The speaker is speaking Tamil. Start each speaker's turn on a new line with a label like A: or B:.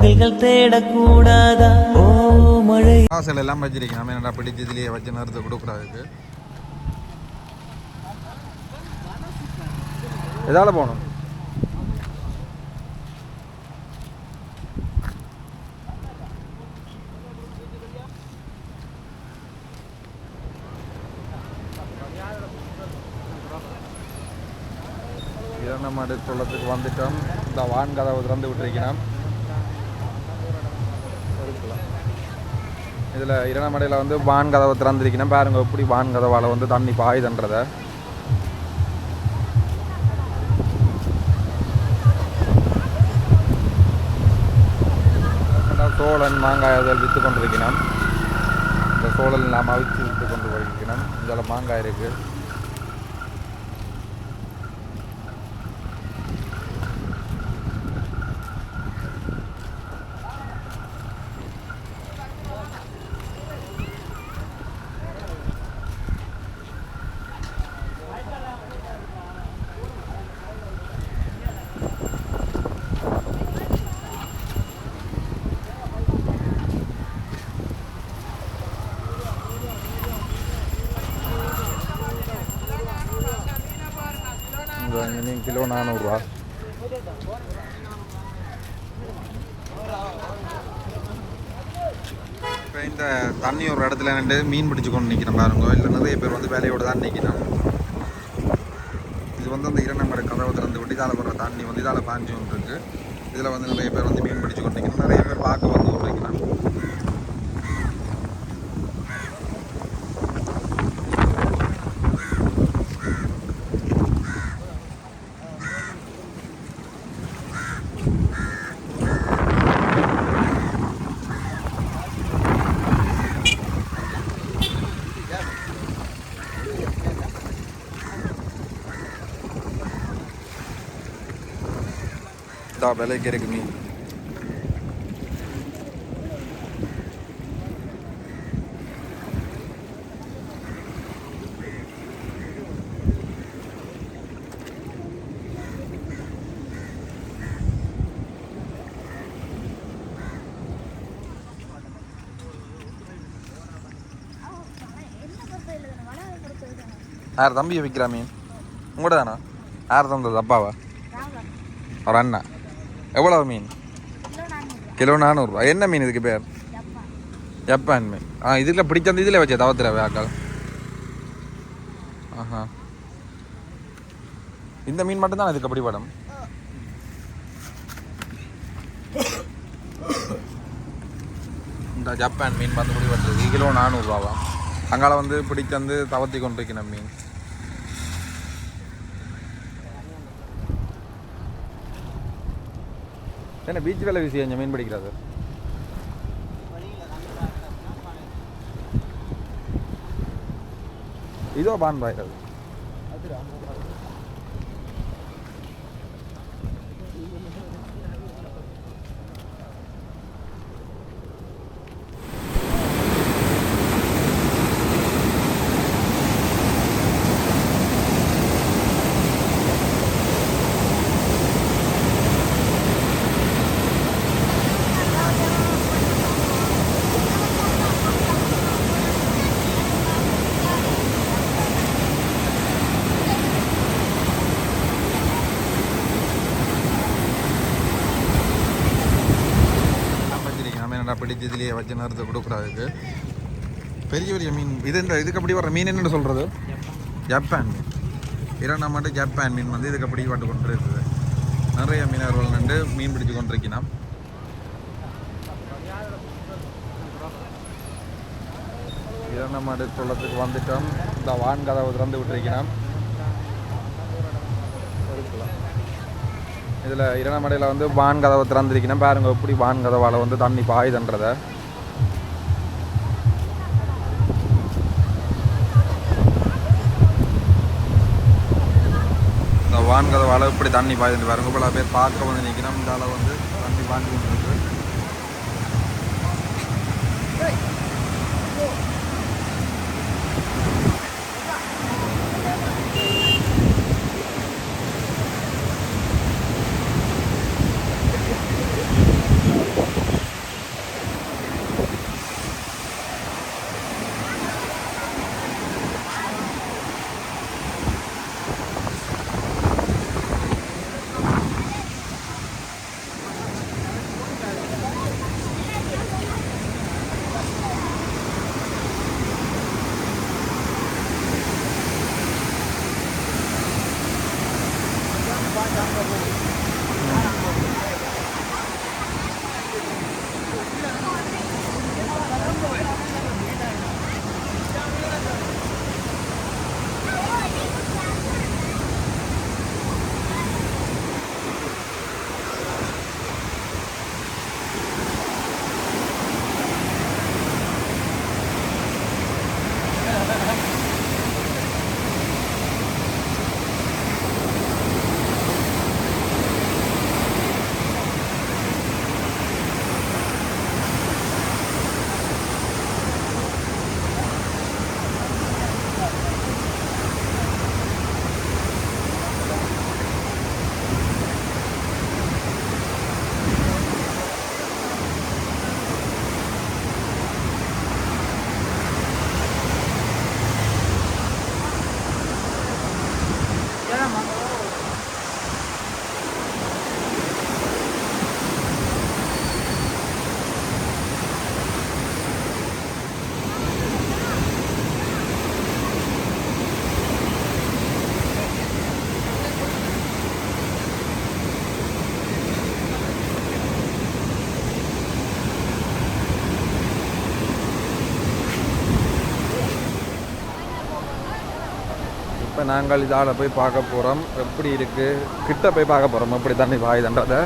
A: மூங்கில்கள் தேடக்கூடாதா? ஓ மழை.
B: வாசல் எல்லாம் வச்சிருக்கேன். நம்ம என்னடா பிடிச்சி இதுலயே வச்சு நேரத்தை கொடுக்குறாருக்கு எதால போகணும்? இரண்டு மாடு வந்துட்டோம். இந்த வான் கதவை திறந்து விட்டுருக்கிறோம். இதில் இரணமடையில் வந்து வான் கதவை திறந்திருக்கணும். பாருங்க எப்படி வான் கதவால் வந்து தண்ணி பாயுதுன்றத. சோழன் மாங்காய் அதில் விற்று கொண்டிருக்கணும். இந்த சோழல் நாம் அவிச்சு விற்று கொண்டு போயிருக்கணும். இதில் மாங்காய் இருக்குது இந்த மீன் கிலோ நானூறுரூவா இப்போ இந்த தண்ணி ஒரு இடத்துல நின்று மீன் பிடிச்சு கொண்டு நிற்கிறோம் பாருங்க இல்லை நிறைய பேர் வந்து வேலையோடு தான் நிற்கிறோம் இது வந்து அந்த இரண்டமரை கதவை திறந்து விட்டு இதால் வர்ற தண்ணி வந்து இதால் பாஞ்சு கொண்டு இருக்கு இதில் வந்து நிறைய பேர் வந்து மீன் பிடிச்சு கொண்டு நிறைய பேர் பார்க்க வந்து கொண்டிருக்கிறாங்க இதா விலைக்கு இருக்கு மீன் யார் தம்பியை விற்கிறா மீன் உங்களோட தானா யார் தந்தது? அப்பாவா? ஒரு அண்ணா. எவ்வளோ மீன்? கிலோ நானூறுரூவா என்ன மீன் இதுக்கு பேர்? ஜப்பான். மீன். ஆ இதில் பிடிச்ச இதில் வச்சே தவத்துற ஆக்கள் ஆஹா. இந்த மீன் மட்டும்தான் இதுக்கு அப்படி படம்? இந்த ஜப்பான் மீன் வந்து முடிவெட்டுறது கிலோ நானூறுரூவாவா அங்கால வந்து பிடிச்சு வந்து தவத்தி கொண்டிருக்கணும் மீன். என்ன பீச் வேலை வீசி கொஞ்சம் மீன் பிடிக்கிறது இதோ பான் பாய் அது நம்ம வச்சிருக்கேன் நம்ம இதுலேயே வச்சு நேரத்தை கொடுக்குறாதுக்கு பெரிய பெரிய மீன் இது இந்த இதுக்கு அப்படி வர மீன் என்னென்னு சொல்கிறது ஜப்பான் மீன். இரண்டாம் ஆண்டு ஜப்பான் மீன் வந்து இதுக்கு அப்படி பட்டு கொண்டு இருக்குது. நிறைய மீனவர்கள் நின்று மீன் பிடிச்சு கொண்டிருக்கணும் இரண்டாம் ஆண்டு குளத்துக்கு வந்துட்டோம். இந்த வான் கதவை திறந்து விட்டுருக்கிறான் இதில் இரணமடையில் வந்து வான் கதவை திறந்திருக்கணும். பாருங்க எப்படி வான் கதவால் வந்து தண்ணி பாயுதுன்றத. இந்த வான் கதவால் இப்படி தண்ணி பாயுதுன்னு பாருங்க. பல பேர் பார்க்க வந்து நிற்கணும். இந்த அளவு வந்து தண்ணி பாஞ்சு இப்போ நாங்கள் இதால் போய் பார்க்க போகிறோம் எப்படி இருக்குது கிட்ட போய் பார்க்க போகிறோம் எப்படி தண்ணி பாயுதுன்றதை